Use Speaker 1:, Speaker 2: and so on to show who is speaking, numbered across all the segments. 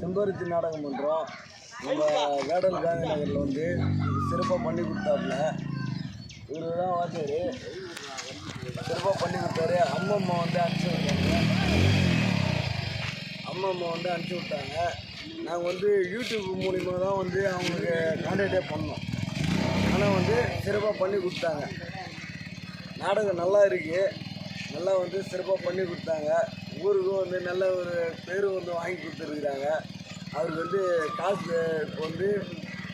Speaker 1: செம்பருத்தி நாடகம் பண்ணுறோம் நம்ம வேடல் காந்தி நகரில் வந்து சிறப்பாக பண்ணி கொடுத்தாப்புல. இவர் தான் வாத்தியார் சிறப்பாக பண்ணி கொடுத்தாரு. அம்மம்மா வந்து அனுப்பிச்சி விட்டாங்க. அம்மம்மா வந்து அனுப்பிச்சி விட்டாங்க. நாங்கள் வந்து யூடியூப் மூலிமா தான் வந்து அவங்களுக்கு கான்டாக்டே பண்ணோம். ஆனால் வந்து சிறப்பாக பண்ணி கொடுத்தாங்க. நாடகம் நல்லா இருக்குது நல்லா வந்து சிறப்பாக பண்ணி கொடுத்தாங்க. ஊருக்கும் வந்து நல்ல ஒரு பேரும் வந்து வாங்கி கொடுத்துருக்குறாங்க அவருக்கு வந்து காசு இப்போ வந்து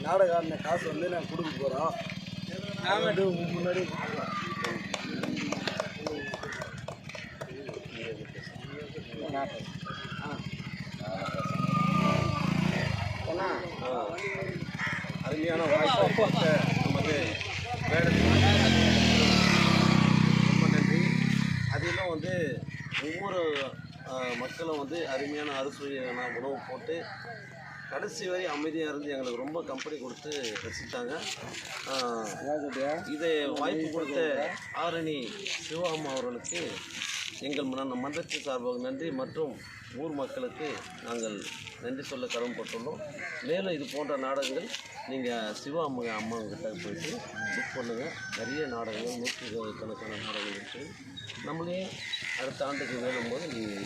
Speaker 1: நாடகம் காசு வந்து நான் கொடுக்க போகிறோம் நாங்கள் வந்து முன்னாடி
Speaker 2: அருமையான வாய்ப்பு நமது ரொம்ப நன்றி அதிலும் வந்து ஒவ்வொரு மக்களும் வந்து அருமையான அறுசுவையான உணவு போட்டு கடைசி வரை அமைதியாக இருந்து எங்களுக்கு ரொம்ப கம்பெனி கொடுத்து ரசித்தாங்க இதை வாய்ப்பு கொடுத்த ஆரணி சிவகாமா அவர்களுக்கு எங்கள் நான் மன்றத்தின் சார்பாக நன்றி மற்றும் ஊர் மக்களுக்கு நாங்கள் நன்றி சொல்ல கடமைப்பட்டுள்ளோம். மேலும் இது போன்ற நாடகங்கள் நீங்கள் சிவா அம்மா அம்மா போயிட்டு புக் பண்ணுங்கள் நிறைய நாடகங்கள் நூற்று கணக்கான நாடகங்கள் இருக்குது நம்மளே அடுத்த ஆண்டுக்கு வேணும் போது நீங்கள்